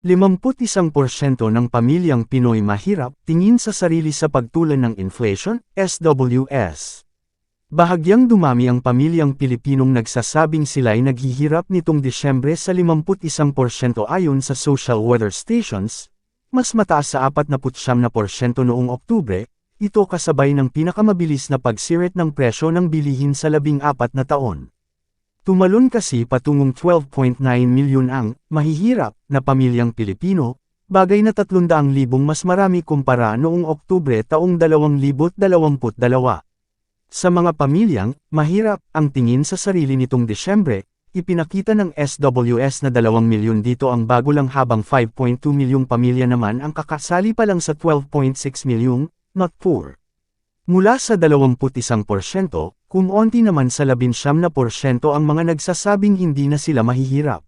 51% ng pamilyang Pinoy mahirap tingin sa sarili sa pagtulan ng inflation, SWS. Bahagyang dumami ang pamilyang Pilipinong nagsasabing sila'y naghihirap nitong Disyembre sa 51% ayon sa social weather stations, mas mataas sa 49% noong Oktubre, ito kasabay ng pinakamabilis na pagsirit ng presyo ng bilihin sa labing apat na taon. Tumalon kasi patungong 12.9 milyon ang mahihirap na pamilyang Pilipino, bagay na 300,000 mas marami kumpara noong Oktubre taong 2022. Sa mga pamilyang mahirap ang tingin sa sarili nitong Disyembre, ipinakita ng SWS na 2 milyon dito ang bago lang habang 5.2 milyong pamilya naman ang kakasali pa lang sa 12.6 milyong, not poor. Mula sa 21%, kumonti naman sa 19% ang mga nagsasabing hindi na sila mahihirap.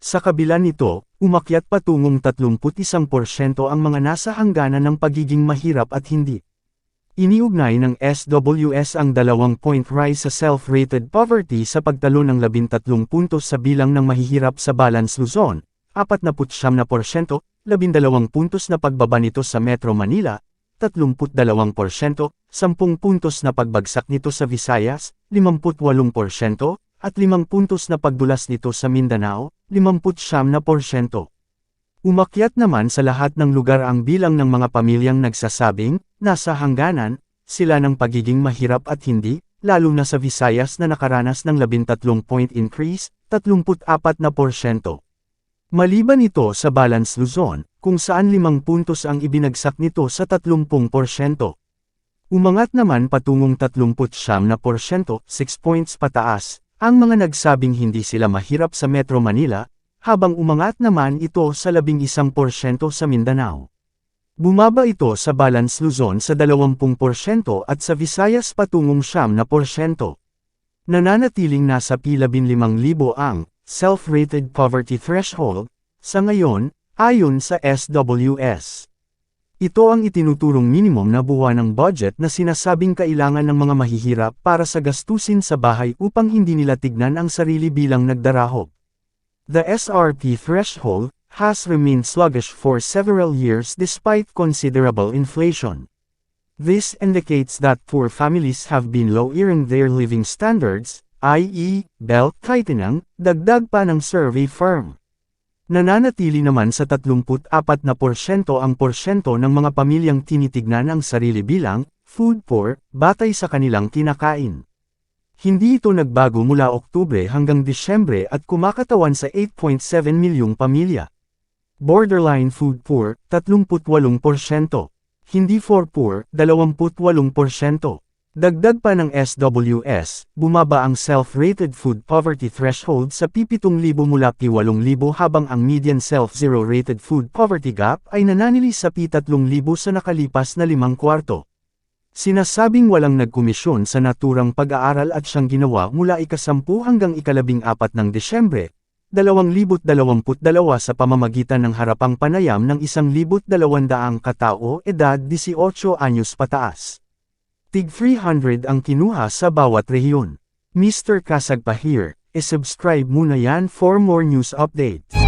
Sa kabila nito, umakyat patungong 31% ang mga nasa hangganan ng pagiging mahirap at hindi. Iniugnay ng SWS ang dalawang point rise sa self-rated poverty sa pagtalo ng 13 puntos sa bilang ng mahihirap sa Balance Luzon, 49%, 12 puntos na pagbaba nito sa Metro Manila, 32%, 10 puntos na pagbagsak nito sa Visayas, 58%, at 5 puntos na pagdulas nito sa Mindanao, 59%. Umakyat naman sa lahat ng lugar ang bilang ng mga pamilyang nagsasabing, nasa hangganan, sila ng pagiging mahirap at hindi, lalo na sa Visayas na nakaranas ng 13 point increase, 34 na porsyento. Maliban ito sa Balance Luzon, kung saan 5 puntos ang ibinagsak nito sa 30 porsyento. Umangat naman patungong 39 na porsyento, 6 points pataas, ang mga nagsabing hindi sila mahirap sa Metro Manila, habang umangat naman ito sa 11% sa Mindanao. Bumaba ito sa Balance Luzon sa 20% at sa Visayas patungong siyam na porsyento. Nananatiling nasa P15,000 ang self-rated poverty threshold sa ngayon, ayon sa SWS. Ito ang itinuturong minimum na buwan ng budget na sinasabing kailangan ng mga mahihirap para sa gastusin sa bahay upang hindi nila tignan ang sarili bilang nagdarahop. The SRP threshold has remained sluggish for several years despite considerable inflation. This indicates that poor families have been lowering their living standards, i.e., belt tightening, dagdag pa ng survey firm. Nananatili naman sa 34 na porsyento ang porsyento ng mga pamilyang tinitignan ang sarili bilang food poor batay sa kanilang kinakain. Hindi ito nagbago mula Oktubre hanggang Disyembre at kumakatawan sa 8.7 milyong pamilya. Borderline food poor, 38%. Hindi for poor, 28%. Dagdag pa ng SWS, bumaba ang self-rated food poverty threshold sa P7,000 mula P8,000 habang ang median self-zero rated food poverty gap ay nananili sa P3,000 sa nakalipas na limang kwarto. Sinasabing walang nagkomisyon sa naturang pag-aaral at siyang ginawa mula ikasampu hanggang ikalabing apat ng Desyembre, 2022 sa pamamagitan ng harapang panayam ng 1,200 katao edad 18 anyos pataas. Tig 300 ang kinuha sa bawat rehiyon. Mr. Kasag pa here, e-subscribe muna yan for more news updates.